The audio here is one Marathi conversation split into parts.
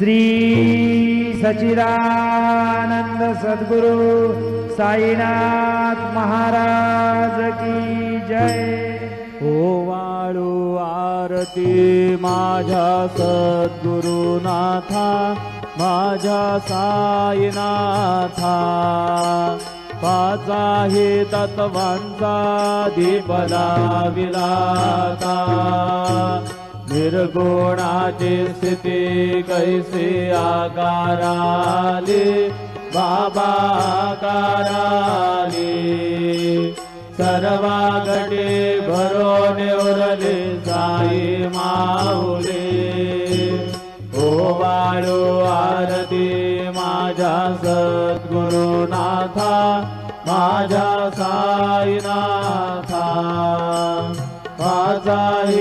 श्री सचिदानंद सद्गुरु साईनाथ महाराज की जय। ओवाळू आरती माझ्या सद्गुरुनाथा माझ्या साईनाथा। पाचाहे तत्वांचा दीपला विलाता। निर्गुणाची स्थिती कैसी आकाराली बाबा आकाराली सर्वागडे भरून उरले साई माऊले हो बाळो आरती माझ्या सद्गुरुनाथा माझ्या साईनाथा। माझाही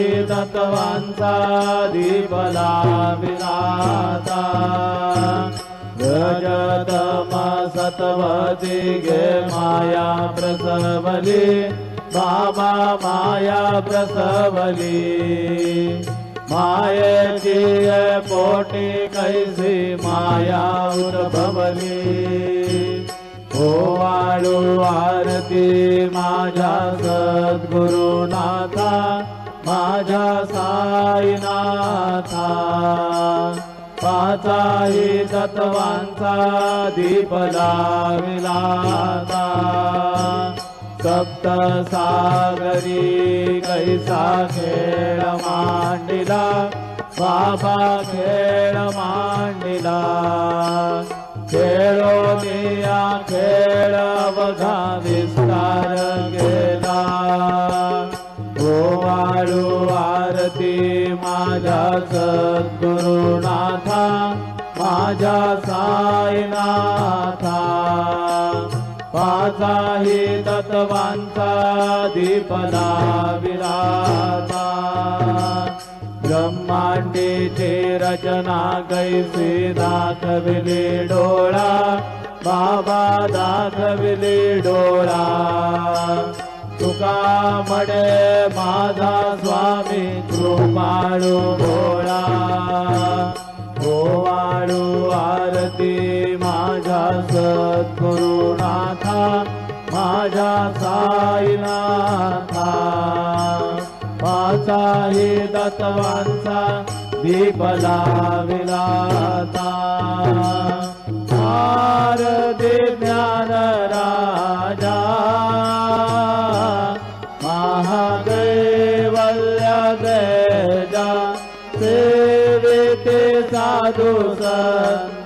तत्वांचा दीपला विनाता रजतम सतवती गे माया प्रसवली बाबा माया प्रसवली. मायेची पोटी कैसी माया उद्भवली. हो वाळू आरती माझ्या सद्गुरुनाथा माझ्या साईनाथा पाचाही तत्वांचा दीपला विलाता सप्त सागरी कैसा खेळ मांडिला बाबा खेळ मांडिला. खेळो निया खेळ बघा विस्तार गेला सद्गुरुनाथा माझ्या सायनाथा पाचाही तत्वांचा दीपला विराता ब्रह्मांडीची रचना कैसी दाखविले डोळा बाबा दाखविले डोळा. तुका म्हणे माझा स्वामी कृपाळू भोळा गोवाळू आरती माझा सद्गुरुनाथा माझा साईनाथा. पाचाही दत्तवांचा दीपला विलाता आरती ज्ञान राजा love.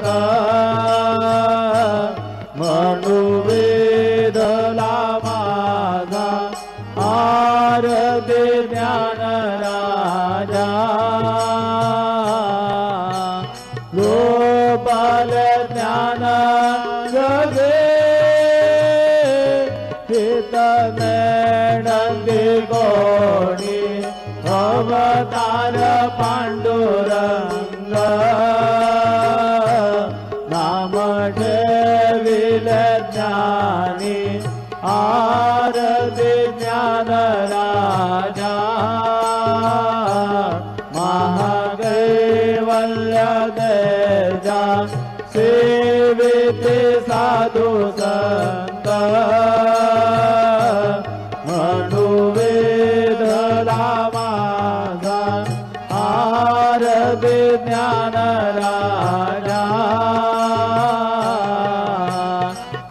ज्ञान राजा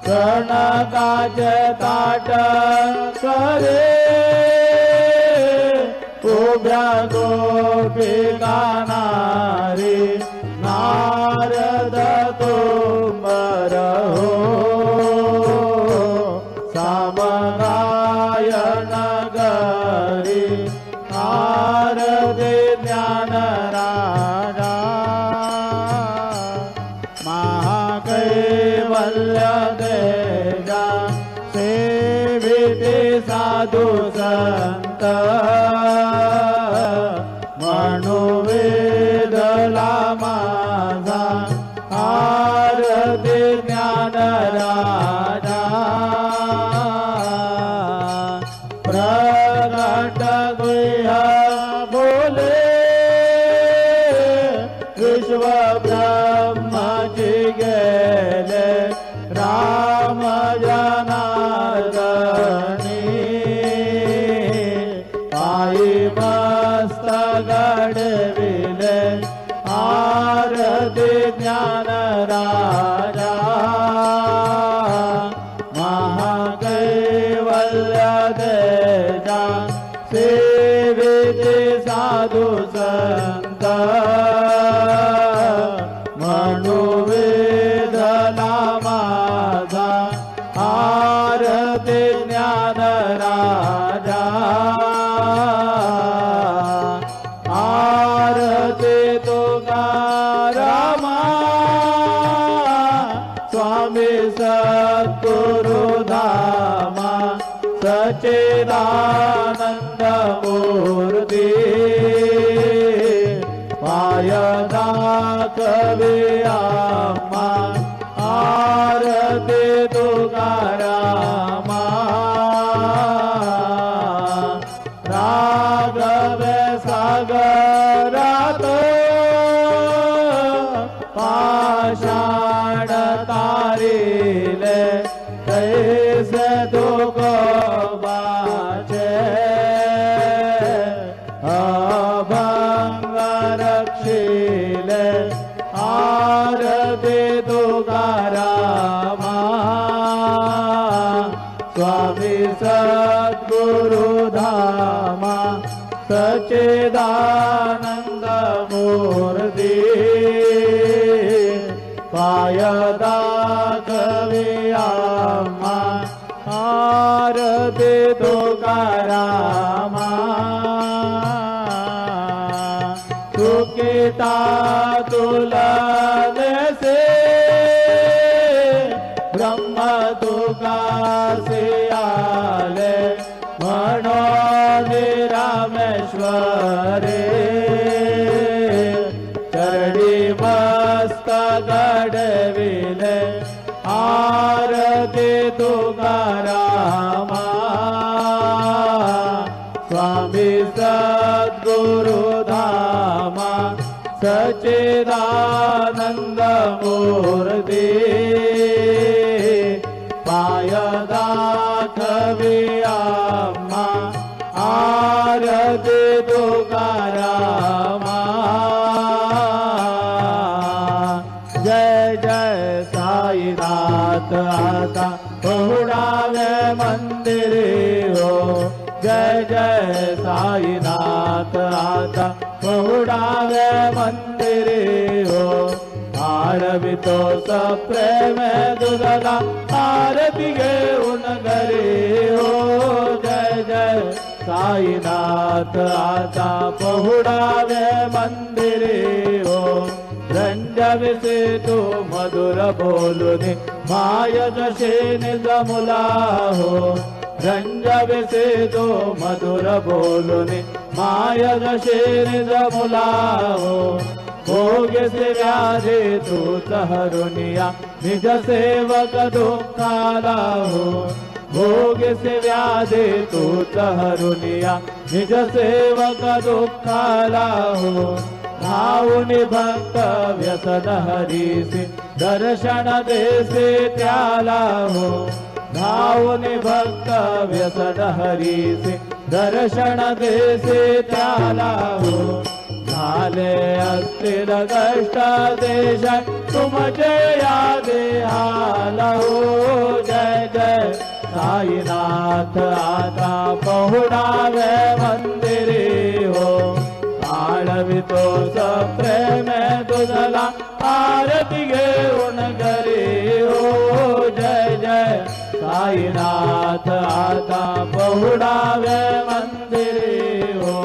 कणकाचे ताट करे उभ्या गोपिका नारी साधु सन्त सचिदानंद सच्चिदानंद मूर्ती। पायदा कविया स्वामि सद्गुरुधा मा जय जय साईनाथ आता पहुडावे मंदिरे हो। आरवितो प्रेम दुधला आरती घेऊन घरी हो। जय जय साईनाथ आता पहुडावे मंदिरे हो। रंजविसे तू मधुर बोलुनी माय निजमुला हो रङ्गला भोगि व्याधे दूत हुण्या निज सेवको भोगे व्याधे दूत हुण्या निज सेवक द्वी भक्तव्यसन हरि दर्शन दे से त्या धावने भक्त व्यसन हरीसी दर्शन देसे त्याला हो झाले असतील कष्ट देश तुमचे या देहाला हो जय जय. साईनाथ आता पहुडावे मंदिरे हो. आळवितो प्रेम तुझला आरती घेऊन घरी. साईनाथ आता पहुडावे मंदिरे हो।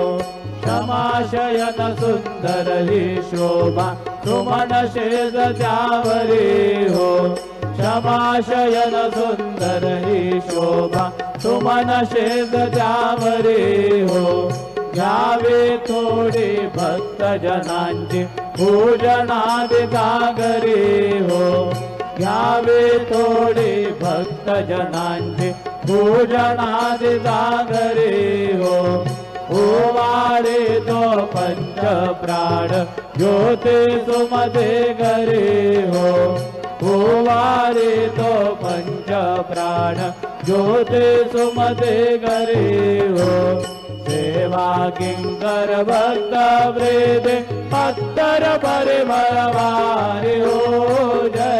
क्षमाशयन सुंदर ही शोभा शेज त्यावरी हो। क्षमाशयन सुंदर ही शोभा सुमन शेज त्यावरी हो। घ्यावे थोडे भक्त जनांची पूजनादि गागरी हो भक्तजनादि सागरेव ओवारे पञ्चप्राण ज्योति सुमते गरिवो ओवारे पञ्चप्राण ज्योते सुमते गरिो सेवा किं कर भक्त वेदे पत्तर मलवारे जय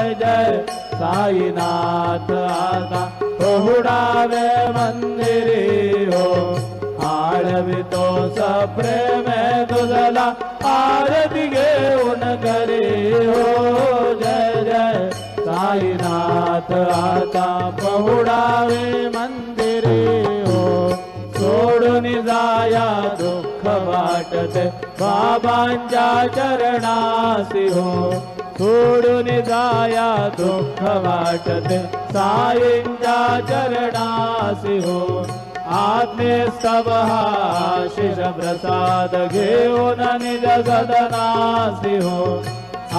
साईनाथ आता पहुडावे मंदिरी हो। आळवितो सप्रेम तुझला आरती घेऊन करे हो। जय जय। साईनाथ आता पहुडावे मंदिरे हो। सोडून जाया दुःख वाटते। बाबांच्या चरणासी हो सोडून जाया दुःख वाटत. साईंच्या चरणासी हो आत्मेस्तव हा शिष प्रसाद घेऊन निज सदनासी हो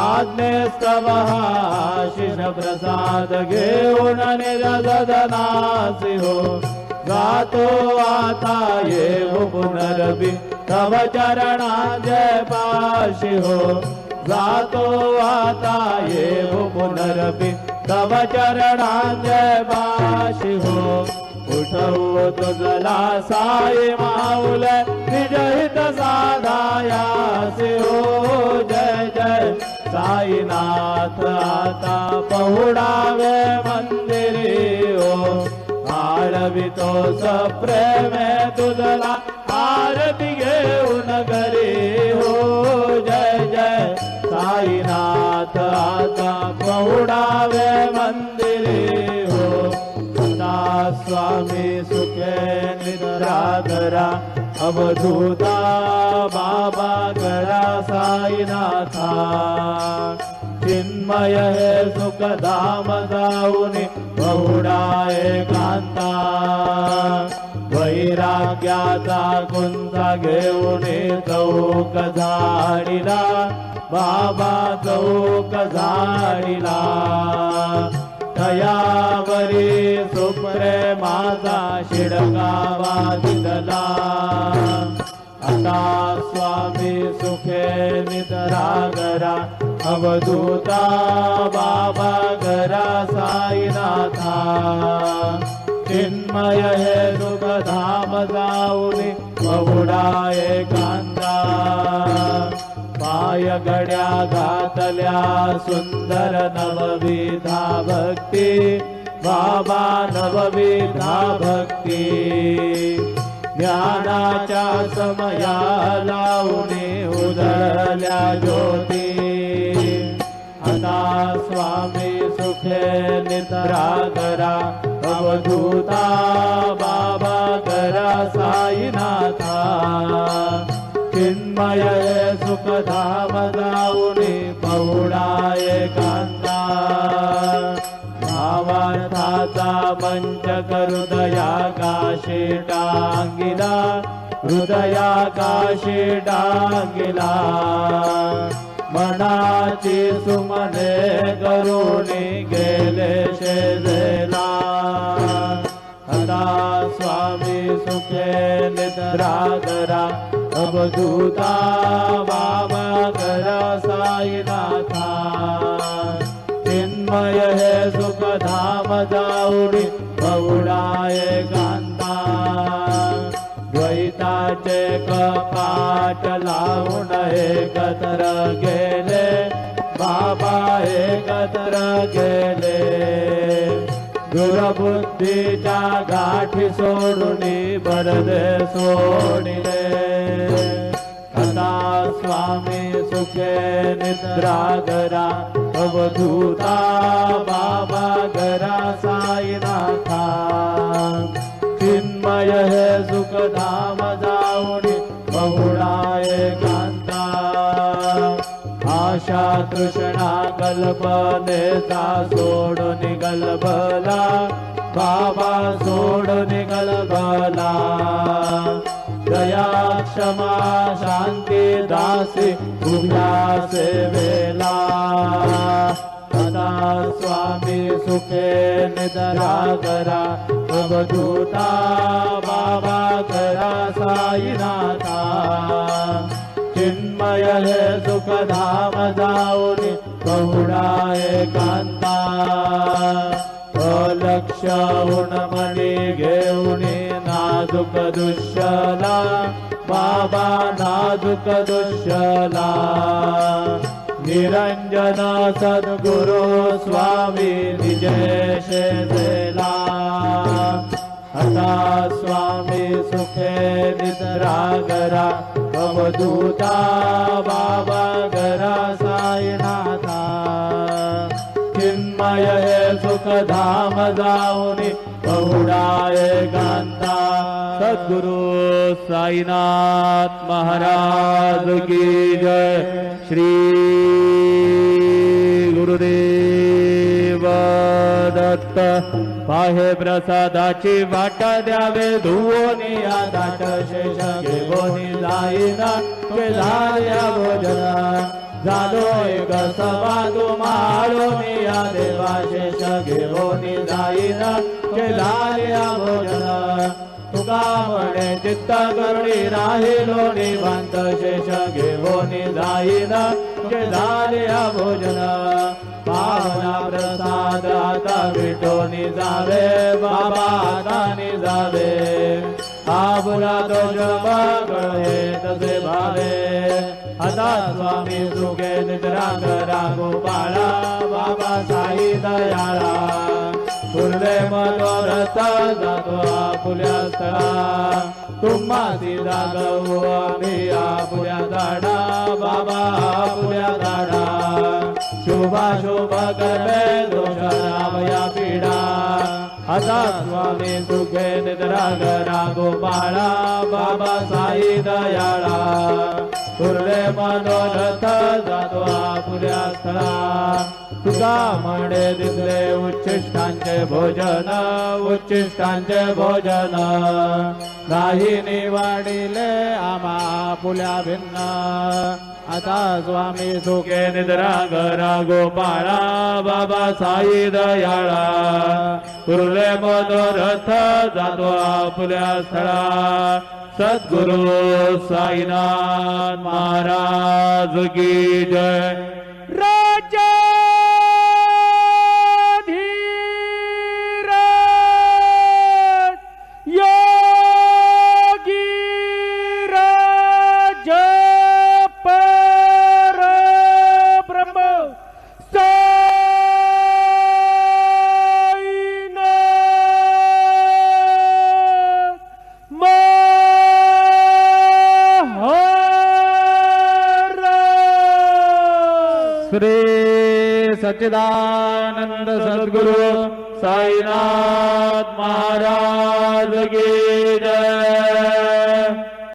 आत्मेस्तव हा शिष प्रसाद घेऊन निज सदनासी हो गातो आता येऊ पुनरबी तव चरणा जय पाशी हो. जातो आता येऊ पुनरबी. तव चरणा जय हो. उठवो तुझला साई माऊल. निजहित साधायासी हो. जय जय. साईनाथ आता पहुडावे मंदिरी हो. आळवितो सप्रेमे तुझला. मंदिरे हो। सदा स्वामी सुखे निद्रा करा अवधूता बाबा करा साईनाथा। चिन्मय हे सुख धाम जाऊनी बहुडा एकांता वैराग्याचा कुंचा घेऊन चौक झाडीला। बाबा या वरी सुपरे माता शिडगावादिदला अता स्वामी सुखे नितरागरा। अवधूता बाबा गरा साईनाथा। चिन्मय हे दु जाऊनि धामी महुडा पाय गड्या घातल्या सुंदर नवविधा भक्ती. बाबा नवविधा भक्ती. ज्ञानाच्या समया लावणे उदळल्या ज्योती. आता स्वामी सुखे निद्रा करा. अवधूता बाबा करा साईना चिन्मय सुखधाम जाऊनी पौडा एकांता भावार्थाचा पंच हृदया काशी डांगिला हृदया काशी टांगिला मनाची सुमने करुणी गेले शेजेला. आता स्वामी सुखे निद्रा करा अवधूता बाबा कर साईनाथा. चिन्मय हे सुखधाम जाऊनी जाऊडी बहुडा एकांता द्वैताचे कपाट लावून एकत्र गेले. बाबा हे कतर गेले. दुरबुद्धीच्या गाठी सोडून बरद सोडिले. आता स्वामी सुखे निद्रा करा अवधूता बाबा करा साईनाथा. चिन्मय हे सुखधाम जाऊन बहुळा कांता आशा तृष्णा कल्पनेचा सोडून गलबला बाबा सोडून गलबला दया क्षमा शांती दासी उभ्या सेवेला आता स्वामी सुखे निदरा करा अवधूता बाबा करा साईनाथा. चिन्मय सुखधाम जाऊनी लक्षणी गेणनी नादुक दुश नाश निरञ्जन सद्गुरु स्वामी विजय असा स्वामी सुखे नितरागरा। अवधूता बाबा गरा सायणा हे सुखधाम जाऊनी बहुडाय कांता सद्गुरु साईनाथ महाराज की जय। श्री गुरुदेव दत्त पाहे प्रसादाची वाट द्यावे धुवोनी या दाट शेष घेवोनी जाईना केला या भोजना। झालो एक सवादू माळोनी या देवा शेष घेवोनी जाईना भोजन तुका म्हणे चित्त करणी राहिलो निवांत शेष घेवोनी जाईना केलाया भोजन पावना प्रसाद आता विटोनी जावे बाबा आता जावे आबुला दोष कळे तसे भावे. आता स्वामी सुखे निद्रा गोपाळा बाबा साई दयाळा तुर्ले मनोरथ जातो आपुल्या स्थळा। तुम्हा सीधा गहू आम्ही आपुल्या दाडा बाबा आपुल्या दाडा शोभा शोभा कर्मे दोष पिढा आता स्वामी सुखे निद्रा गरा गोपाळा बाबा साई दयाळा तुर्ले मनोरथ जातो आपुल्या स्थळा. तुका म्हणे दिसले उच्चिष्टांचे भोजन उच्चिष्टांचे भोजन. नाही निवाडिले आमा पुल्या भिन्न. आता स्वामी सुखे निद्रा घरा गोपाळा बाबा साई दयाळा. कुर्ले मनोरथ जातो आपुल्या स्थळा. सद्गुरु साईनाथ महाराज की जय। राजा सच्चिदानंद